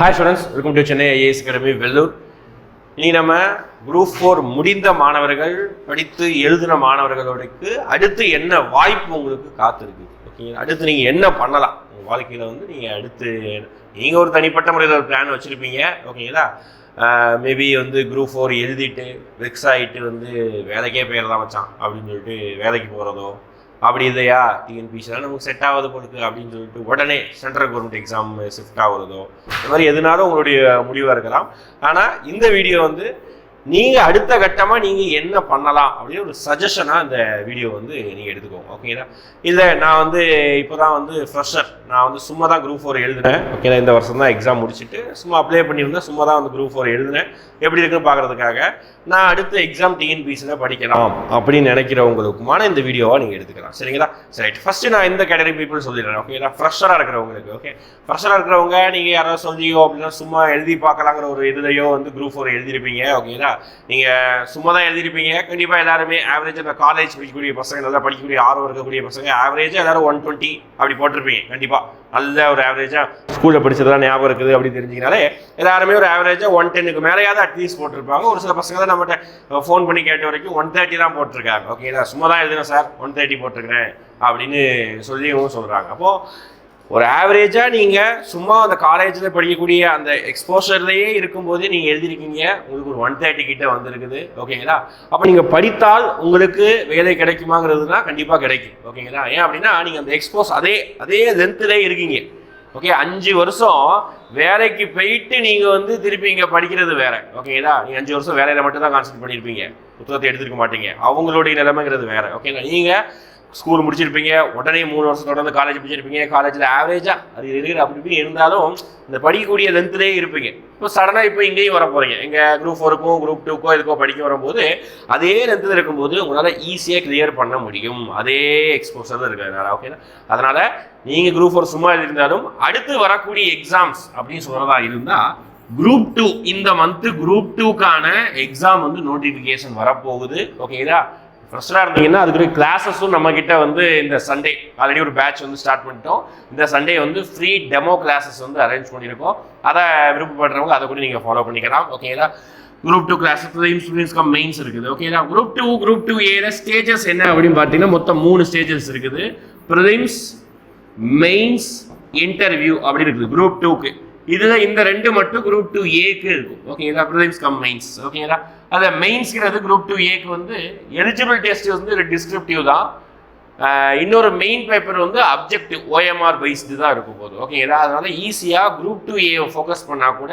Hi students welcome to Chennai IAS academy Vellore இனி நம்ம group four முடிந்த மாணவர்கள் படித்து எழுதின மாணவர்களுக்கு அடுத்து என்ன வாய்ப்பு உங்களுக்கு காத்திருக்கு? ஓகேங்களா அடுத்து நீங்கள் என்ன பண்ணலாம்? உங்கள் வாழ்க்கையில் வந்து நீங்கள் அடுத்து நீங்கள் ஒரு தனிப்பட்ட முறையில் ஒரு பிளான் வச்சுருப்பீங்க ஓகேங்களா மேபி வந்து குரூப் ஃபோர் எழுதிட்டு வெக்ஸ் ஆகிட்டு வந்து வேலைக்கே போயிடலாம் வச்சான் அப்படின்னு சொல்லிட்டு வேலைக்கு போகிறதோ அப்படி இல்லையா? டிஎன்பிசிலாம் நமக்கு செட் ஆகாது போலுக்கு அப்படின்னு சொல்லிட்டு உடனே சென்ட்ரல் கவர்மெண்ட் எக்ஸாம் ஷிஃப்ட் ஆகுறதோ இந்த மாதிரி எதுனாலும் உங்களுடைய முடிவாக இருக்கலாம். ஆனால் இந்த வீடியோ வந்து நீங்கள் அடுத்த கட்டமாக நீங்கள் என்ன பண்ணலாம் அப்படின்னு ஒரு சஜஷனா இந்த வீடியோ வந்து நீங்கள் எடுத்துக்கோங்க ஓகேங்களா இல்லை நான் வந்து இப்போ தான் வந்து ஃப்ரெஷர் நான் வந்து சும்மா தான் குரூப் ஃபோர் எழுதினேன் ஓகேங்களா இந்த வருஷம் தான் எக்ஸாம் முடிச்சுட்டு சும்மா அப்ளை பண்ணியிருந்தேன் சும்மா தான் வந்து குரூப் ஃபோர் எழுதினேன். எப்படி இருக்குன்னு பாக்குறதுக்காக நான் அடுத்த எக்ஸாம் டிஎன்பிசியில் படிக்கலாம் அப்படின்னு நினைக்கிறவங்களுக்குமான இந்த வீடியோவை நீங்கள் எடுத்துக்கலாம். சரிங்களா? சரி ஃபஸ்ட்டு நான் இந்த கேட்டகரி பீப்புள் சொல்லிடுறேன் ஓகேங்களா ஃப்ரெஷராக இருக்கிறவங்களுக்கு ஓகே ஃப்ரெஷராக இருக்கிறவங்க நீங்கள் யாராவது சொல்லியோ அப்படின்னா சும்மா எழுதி பார்க்கலாங்கிற ஒரு இதுலையோ வந்து குரூப் ஃபோர் எழுதிருப்பீங்க ஓகேங்களா நீங்கள் சும்மா தான் எழுதிருப்பீங்க கண்டிப்பாக எல்லாருமே ஆவரேஜ் அந்த காலேஜ் படிக்கக்கூடிய பசங்க நல்லா படிக்கக்கூடிய ஆர்வம் இருக்கக்கூடிய பசங்க ஆவரேஜாக எல்லாரும் ஒன் டுவெண்ட்டி அப்படி போட்டிருப்பீங்க. கண்டிப்பாக நல்ல ஒரு ஆவரேஜாக ஸ்கூலில் படிச்சதெல்லாம் ஞாபகம் இருக்குது அப்படின்னு தெரிஞ்சிங்கனாலே எல்லாருமே ஒரு ஆவரேஜாக ஒன் டென்னுக்கு மேலேயாவது அட்லீஸ்ட் போட்டிருப்பாங்க. ஒரு சில பசங்க தான் நம்மகிட்ட ஃபோன் பண்ணி கேட்ட வரைக்கும் ஒன் தேர்ட்டி தான் போட்டிருக்காங்க. ஓகேங்களா சும்மா தான் எழுதினேன் சார். ஒன் தேர்ட்டி போட்டிருக்கிறேன் அப்படின்னு சொல்லியும் சொல்கிறாங்க அப்போது ஒரு ஆவரேஜாக நீங்கள் சும்மா அந்த காலேஜில் படிக்கக்கூடிய அந்த எக்ஸ்போஷர்லேயே இருக்கும்போது நீங்கள் எழுதிருக்கீங்க உங்களுக்கு ஒரு ஒன் தேர்ட்டி கிட்ட வந்திருக்குது. ஓகேங்களா? அப்போ நீங்கள் படித்தால் உங்களுக்கு வேலை கிடைக்குமாங்கிறதுனா கண்டிப்பாக கிடைக்கும். ஓகேங்களா? ஏன் அப்படின்னா நீங்கள் அந்த எக்ஸ்போஸ் அதே அதே லென்த்துலேயே இருக்கீங்க. ஓகே? அஞ்சு வருஷம் வேலைக்கு போயிட்டு நீங்கள் வந்து திருப்பி இங்கே படிக்கிறது வேற. ஓகேங்களா? நீங்கள் அஞ்சு வருஷம் வேலையில் மட்டும் தான் கான்சென்ட் பண்ணியிருப்பீங்க புத்தகத்தை எடுத்துருக்க மாட்டீங்க. அவங்களுடைய நிலைமைங்கிறது வேற. ஓகேங்களா? நீங்கள் ஸ்கூல் முடிச்சிருப்பீங்க உடனே மூணு வருஷம் தொடர்ந்து காலேஜ் முடிச்சிருப்பீங்க காலேஜில் ஆவரேஜாக அது இருக்கிற அப்படி இப்படி இருந்தாலும் இந்த படிக்கக்கூடிய லென்த்லேயே இருப்பீங்க. இப்போ சடனாக இப்போ இங்கேயும் வர போகிறீங்க எங்கள் குரூப் ஃபோருக்கும் குரூப் டூக்கோ இதுக்கோ படிக்க வரும்போது அதே லென்த்தில் இருக்கும்போது உங்களால் ஈஸியாக கிளியர் பண்ண முடியும். அதே எக்ஸ்போசர் இருக்கிறதுனால ஓகேனா அதனால் நீங்கள் குரூப் ஃபோர் சும்மா இருந்தாலும் அடுத்து வரக்கூடிய எக்ஸாம்ஸ் அப்படின்னு சொல்கிறதா இருந்தால் குரூப் டூ இந்த மந்த்து குரூப் டூக்கான எக்ஸாம் வந்து நோட்டிஃபிகேஷன் வரப்போகுது ஓகேங்களா ஃப்ரெஷ்ஷாக இருந்தீங்கன்னா அதுக்குரிய கிளாஸஸும் நம்மக்கிட்ட வந்து இந்த சண்டே ஆல்ரெடி ஒரு பேட்ச் வந்து ஸ்டார்ட் பண்ணிட்டோம். இந்த சண்டே வந்து ஃப்ரீ டெமோ கிளாஸஸ் வந்து அரேஞ்ச் பண்ணியிருக்கோம். அதை விருப்பப்படுறவங்க அதை கூட நீங்கள் ஃபாலோ பண்ணிக்கலாம். ஓகேங்களா குரூப் டூ கிளாஸஸ்லையும் ப்ரிலிம்ஸ் கம் மெயின்ஸ் இருக்குது. ஓகேங்களா குரூப் டூ குரூப் டூ ஏல ஸ்டேஜஸ் என்ன அப்படின்னு பார்த்தீங்கன்னா மொத்தம் மூணு ஸ்டேஜஸ் இருக்குது. ப்ரிலிம்ஸ் மெயின்ஸ் இன்டர்வியூ அப்படின்னு இருக்குது. குரூப் டூக்கு இதில் இந்த ரெண்டு மட்டும் குரூப் டூ ஏக்கு இருக்கும். ஓகேங்களா ப்ரிலிம்ஸ் கம் மெயின்ஸ் ஓகேங்களா அதை மெயின்ஸ்கிறது குரூப் டூ ஏக்கு வந்து எலிஜிபிள் டெஸ்ட் வந்து டிஸ்கிரிப்டிவ் தான். இன்னொரு மெயின் பேப்பர் வந்து அப்ஜெக்டிவ் ஓஎம்ஆர் பேஸ்டு தான் இருக்கும் போது. ஓகேங்களா அதனால ஈஸியாக குரூப் டூ ஏ ஃபோக்கஸ் பண்ணால் கூட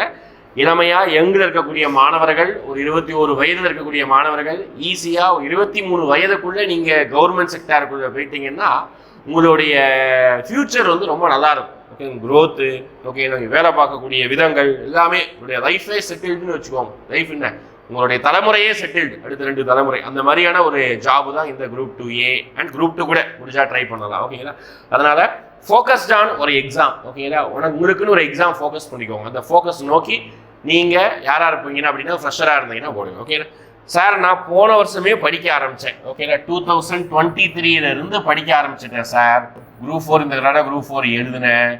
இளமையாக யங்கில் இருக்கக்கூடிய மாணவர்கள் ஒரு இருபத்தி ஒரு வயதில் இருக்கக்கூடிய மாணவர்கள் ஈஸியாக ஒரு இருபத்தி மூணு வயதுக்குள்ளே நீங்கள் கவர்மெண்ட் செக்டாருக்குள்ளே போயிட்டீங்கன்னா உங்களுடைய ஃப்யூச்சர் வந்து ரொம்ப நல்லாயிருக்கும் ஓகே க்ரோத்து ஓகே நீங்கள் வேலை பார்க்கக்கூடிய விதங்கள் எல்லாமே உங்களுடைய லைஃபே செட்டில்டுன்னு வச்சுக்கோங்க. லைஃப் என்ன? உங்களுடைய தலைமுறையே செட்டில்டு அடுத்த ரெண்டு தலைமுறை. அந்த மாதிரியான ஒரு ஜாப் தான் இந்த group two A and group two கூட முடிஞ்சா ட்ரை பண்ணலாம். ஓகேங்களா அதனால ஃபோக்கஸ்ட் ஆன் ஒரு எக்ஸாம் ஓகேங்களா உனக்கு உங்களுக்குன்னு ஒரு எக்ஸாம் ஃபோக்கஸ் பண்ணிக்கோங்க. அந்த ஃபோக்கஸ் நோக்கி நீங்கள் யாராக இருப்பீங்கன்னா அப்படின்னா ஃப்ரெஷராக இருந்தீங்கன்னா போடுங்க. ஓகேங்களா சார் நான் போன வருஷமே படிக்க ஆரம்பித்தேன் ஓகேங்களா டூ தௌசண்ட் டுவெண்ட்டி த்ரீலேருந்து படிக்க ஆரம்பிச்சிட்டேன் சார் குரூப் ஃபோர் இந்த தடவை குரூப் ஃபோர் எழுதினேன்.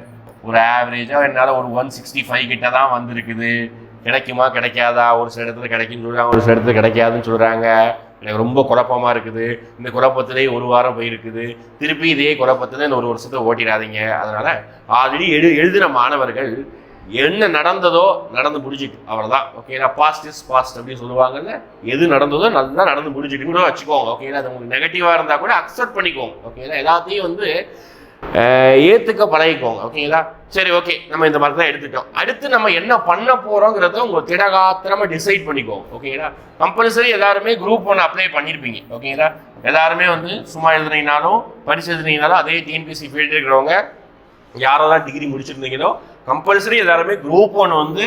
ஒரு ஆவரேஜாக என்னால் ஒரு ஒன் சிக்ஸ்டி ஃபைவ் கிட்ட தான் வந்திருக்குது. கிடைக்குமா கிடைக்காதா? ஒரு சில இடத்துல கிடைக்குன்னு சொல்கிறாங்க ஒரு சில இடத்துல கிடைக்காதுன்னு சொல்கிறாங்க எனக்கு ரொம்ப குழப்பமாக இருக்குது. இந்த குழப்பத்திலேயே ஒரு வாரம் போயிருக்குது. திருப்பி இதே குழப்பத்தில் இந்த ஒரு வருஷத்தை ஓட்டிடாதீங்க. அதனால் ஆல்ரெடி எழு எழுதின மாணவர்கள் என்ன நடந்ததோ நடந்து முடிஞ்சிட்டு அவ்வளோதான் ஓகேங்களா பாஸ்ட் இஸ் பாஸ்ட் அப்படின்னு சொல்லுவாங்கல்ல எது நடந்ததோ நல்லா நடந்து முடிஞ்சிட்டு கூட வச்சுக்கோங்க. ஓகேங்களா அது உங்களுக்கு நெகட்டிவாக இருந்தால் கூட அக்செப்ட் பண்ணிக்கோங்க. ஓகேங்களா எல்லாத்தையும் வந்து ஏற்றுக்க பழகிக்கோங்க ஓகேங்களா? சரி ஓகே. நம்ம இந்த மாதிரி தான் எடுத்துட்டோம் அடுத்து நம்ம என்ன பண்ண போகிறோங்கிறத உங்கள் திடகாத்திரமாக டிசைட் பண்ணிக்கோங்க ஓகேங்களா? கம்பல்சரி எல்லாருமே குரூப் ஒன்று அப்ளை பண்ணியிருப்பீங்க ஓகேங்களா? எல்லாருமே வந்து சும்மா எழுதுனீங்கனாலும் படிச்சு எழுதுனீங்கனாலும் அதே டிஎன்பிசி ஃபீல்டு இருக்கிறவங்க யாரெல்லாம் டிகிரி முடிச்சிருந்தீங்களோ கம்பல்சரி எல்லாருமே குரூப் ஒன் வந்து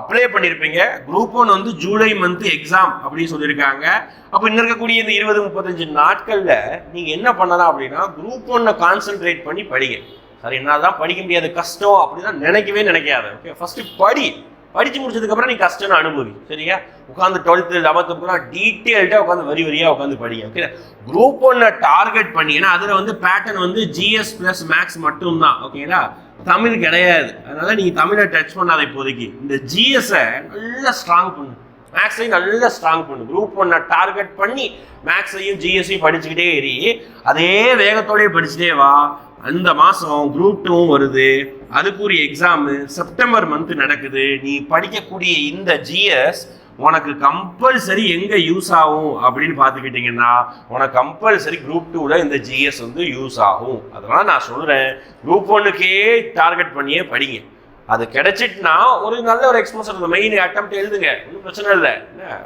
அப்ளை பண்ணியிருப்பீங்க குரூப் ஒன் வந்து ஜூலை மந்த் எக்ஸாம் அப்படின்னு சொல்லியிருக்காங்க. அப்போ இன்னும் இருக்கக்கூடிய இந்த இருபது முப்பத்தஞ்சு நாட்களில் நீங்கள் என்ன பண்ணலாம் அப்படின்னா குரூப் ஒன்னை கான்சென்ட்ரேட் பண்ணி படிங்க. சார் என்னால் தான் படிக்க முடியாது கஷ்டம் அப்படின்னா நினைக்கவே நினைக்காத. ஓகே ஃபஸ்ட்டு படி. படித்து முடிச்சதுக்கப்புறம் நீ கஷ்டம்னு அனுபவி. சரியா? உட்காந்து டுவெல்த்து லெவன்த்து லெவன்த்துக்குலாம் டீட்டெயில்டாக உட்காந்து வரி வரியாக உட்காந்து படிங்க. ஓகே குரூப் ஒன்னை டார்கெட் பண்ணி ஏன்னா அதில் வந்து பேட்டர்ன் வந்து ஜிஎஸ் ப்ளஸ் மேக்ஸ் மட்டும்தான். ஓகேங்களா தமிழ் கிடையாது. அதனால நீங்க தமிழை டச் பண்ணாத இப்போதைக்கு. இந்த ஜிஎஸ்ஸை நல்லா ஸ்ட்ராங் பண்ணு. மேக்ஸையும் நல்லா ஸ்ட்ராங் பண்ணு. குரூப் ஒன்னை டார்கெட் பண்ணி மேக்ஸையும் ஜிஎஸ்ஸையும் படிச்சுக்கிட்டே ஏறி அதே வேகத்தோடயே படிச்சுட்டே வா. அந்த மாதம் குரூப் டூவும் வருது. அதுக்குரிய எக்ஸாமு செப்டம்பர் மந்த் நடக்குது. நீ படிக்கக்கூடிய இந்த ஜிஎஸ் உனக்கு கம்பல்சரி எங்க யூஸ் ஆகும் அப்படின்னு பார்த்துக்கிட்டிங்கன்னா உனக்கு கம்பல்சரி குரூப் டூவில் இந்த ஜிஎஸ் வந்து யூஸ் ஆகும். அதெல்லாம் நான் சொல்றேன் குரூப் ஒன்னுக்கே டார்கெட் பண்ணியே படிங்க. அது கிடைச்சிட்டுனா ஒரு நல்ல ஒரு எக்ஸ்போசர் இந்த மெயின் அட்டம் எழுதுங்க. ஒன்றும் பிரச்சனை இல்லை. என்ன?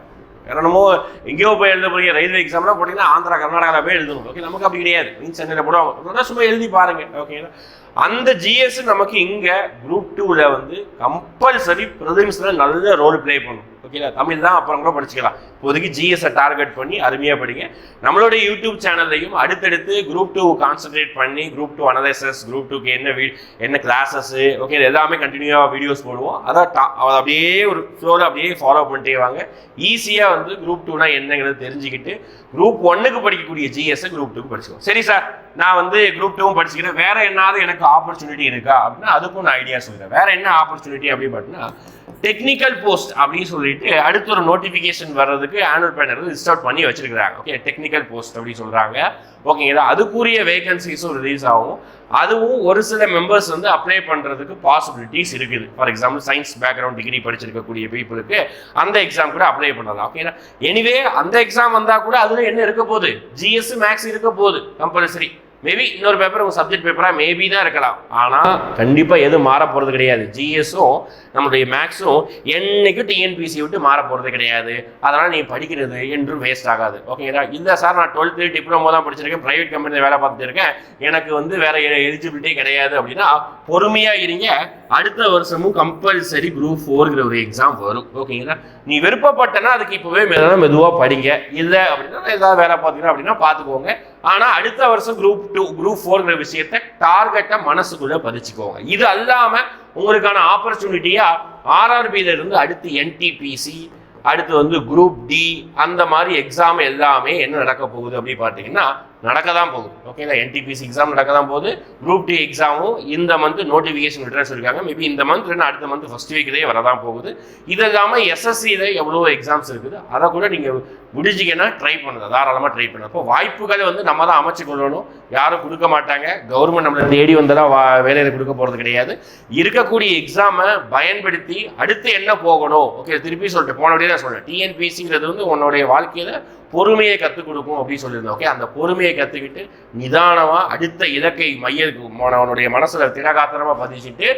வேற என்னமோ எங்கேயோ போய் எழுத போறீங்க. ரயில்வே எக்ஸாம்லாம் போட்டிங்கன்னா ஆந்திரா கர்நாடகாவில் போய் எழுதணும் ஓகே நமக்கு அப்படி கிடையாது. மீன் சென்னையில் போடுவாங்க. சும்மா எழுதி பாருங்க. ஓகேங்களா அந்த ஜிஎஸ் நமக்கு இங்கே குரூப் டூவில் வந்து கம்பல்சரி பிரதிமிஷத்தில் நல்ல ரோல் ப்ளே பண்ணும். ஓகேங்களா தமிழ் தான் அப்புறம் கூட படிச்சுக்கலாம். இப்போதைக்கு ஜிஎஸ்ஸை டார்கெட் பண்ணி அருமையாக படிங்க. நம்மளோட யூடியூப் சேனல்லையும் அடுத்தடுத்து குரூப் டூ கான்சென்ட்ரேட் பண்ணி குரூப் டூ அனலைசஸ் குரூப் டூக்கு என்ன வீ என்ன கிளாஸஸ்ஸு ஓகே இது எல்லாமே கண்டினியூவாக வீடியோஸ் போடுவோம். அதான் டா- அதை அப்படியே ஒரு ஃப்ளோவில் அப்படியே ஃபாலோ பண்ணிட்டே வாங்க. ஈஸியாக வந்து குரூப் டூனா என்னங்கிறத தெரிஞ்சுக்கிட்டு குரூப் ஒன்னுக்கு படிக்கக்கூடிய ஜிஎஸ்ஸை குரூப் டூக்கு படிச்சுக்கோ சரி சார் நான் வந்து குரூப் டூவும் படிச்சுக்கிறேன். வேற என்னாவது எனக்கு ஆப்பர்ச்சுனிட்டி இருக்கா அப்படின்னா அதுக்கும் நான் ஐடியா சொல்கிறேன் வேற என்ன ஆப்பர்ச்சுனிட்டி அப்படின்னு பார்த்தீங்கன்னா டெக்னிக்கல் போஸ்ட் அப்படின்னு சொல்லிட்டு அடுத்த ஒரு நோட்டிஃபிகேஷன் வர்றதுக்கு ஆனுவல் பேனர் லிஸ்ட் அவுட் பண்ணி வச்சிருக்கிறாங்க. ஓகே டெக்னிக்கல் போஸ்ட் அப்படின்னு சொல்றாங்க. ஓகேங்களா அதுக்குரிய வேகன்சிஸும் ரிலீஸ் ஆகும். அதுவும் ஒரு சில மெம்பர்ஸ் வந்து அப்ளை பண்றதுக்கு பாசிபிலிட்டிஸ் இருக்குது. For example science background degree படிச்சிருக்கக்கூடிய பீப்புளுக்கு அந்த எக்ஸாம் கூட அப்ளை பண்ணலாம். ஓகேங்களா எனிவே அந்த எக்ஸாம் வந்தா கூட அதுல என்ன இருக்க போகுது? ஜிஎஸ் மேக்ஸ் இருக்க போகுது கம்பல்சரி மேபி இன்னொரு பேப்பர் உங்கள் சப்ஜெக்ட் பேப்பராக மேபி தான் இருக்கலாம். ஆனால் கண்டிப்பாக எதுவும் மாற போகிறது கிடையாது. ஜிஎஸும் நம்மளுடைய மேக்ஸும் என்னைக்கும் டிஎன்பிசி விட்டு மாற போகிறது கிடையாது. அதனால் நீ படிக்கிறது என்றும் வேஸ்ட் ஆகாது. ஓகேங்களா இந்த சார் நான் டுவெல்த்து டிப்ளமோ தான் படிச்சிருக்கேன். ப்ரைவேட் கம்பெனியில் வேலை பார்த்துட்டு இருக்கேன். எனக்கு வந்து வேறு எலிஜிபிலிட்டி கிடையாது அப்படின்னா பொறுமையாக இருங்க. அடுத்த வருஷமும் கம்பல்சரி குரூப் ஃபோர்ங்கிற ஒரு எக்ஸாம் வரும். ஓகேங்களா நீ விருப்பப்பட்டனா அதுக்கு இப்போவே மெதுவாக மெதுவாக படிங்க. இல்லை அப்படின்னா ஏதாவது வேலை பார்த்தீங்கன்னா அப்படின்னா பார்த்துக்கோங்க. ஆனால் அடுத்த வருஷம் குரூப் டூ குரூப் ஃபோர்ங்கிற விஷயத்தை டார்கெட்டை மனசுக்குள்ளே பதிச்சுக்கோங்க. இது அல்லாமல் உங்களுக்கான ஆப்பர்ச்சுனிட்டியாக ஆர்ஆர்பியிலிருந்து அடுத்து என்டிபிசி அடுத்து வந்து குரூப் டி அந்த மாதிரி எக்ஸாம் எல்லாமே என்ன நடக்க போகுது அப்படின்னு பார்த்தீங்கன்னா நடக்க தான் போகுது ஓகேங்களா என்டிபிசி எக்ஸாம் நடக்க தான் போகுது. குரூப் டி எக்ஸாமும் இந்த மந்த் நோட்டிஃபிகேஷன் விட்டுற இருக்காங்க மேபி இந்த மந்த் இல்லைன்னா அடுத்த மந்த் ஃபர்ஸ்ட் வீக்லேயே வரதான் போகுது. இது இல்லாமல் எஸ்எஸ்சியில் எவ்வளோ எக்ஸாம்ஸ் இருக்குது? அதை கூட நீங்கள் முடிஞ்சிங்கன்னா ட்ரை பண்ணுங்க. தாராளமாக ட்ரை பண்ணுங்க. அப்போ வாய்ப்புகளை வந்து நம்ம தான் அமைச்சு கொள்ளணும். யாரும் கொடுக்க மாட்டாங்க. கவர்மெண்ட் நம்மளை தேடி வந்தெல்லாம் வா வேலையில் கொடுக்க போகிறது கிடையாது. இருக்கக்கூடிய எக்ஸாமை பயன்படுத்தி அடுத்து என்ன போகணும்? ஓகே திருப்பி சொல்லிட்டு போனபடியே தான் சொல்கிறேன் டிஎன்பிசிங்கிறது வந்து உன்னுடைய வாழ்க்கையில் பொறுமையை கற்றுக் கொடுக்கும் அப்படின்னு சொல்லியிருந்தோம் ஓகே அந்த பொறுமையை கற்றுக்கிட்டு நிதானமாக அடுத்த இலக்கை மைய அவனுடைய மனசில் திடகாத்திரமாக பதிச்சுட்டு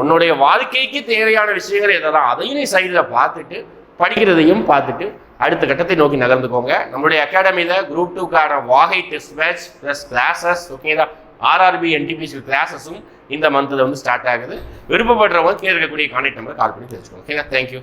உன்னுடைய வாழ்க்கைக்கு தேவையான விஷயங்கள் எதெல்லாம் அதையும் நீ சைடில் பார்த்துட்டு படிக்கிறதையும் பார்த்துட்டு அடுத்த கட்டத்தை நோக்கி நகர்ந்துக்கோங்க. நம்மளுடைய அகாடமியில் குரூப் டூக்கான வாகை டெஸ்ட் மேட்ச் ப்ளஸ் கிளாஸஸ் ஓகேதா ஆர்ஆர்பி என்டிபிசி கிளாஸஸும் இந்த மந்தில் வந்து ஸ்டார்ட் ஆகுது. விருப்பப்படுறவங்க கீழே இருக்கக்கூடிய கான்டாக்ட் நம்பர் கால் பண்ணி தெரிஞ்சுக்கோங்க. ஓகேங்க தேங்க்யூ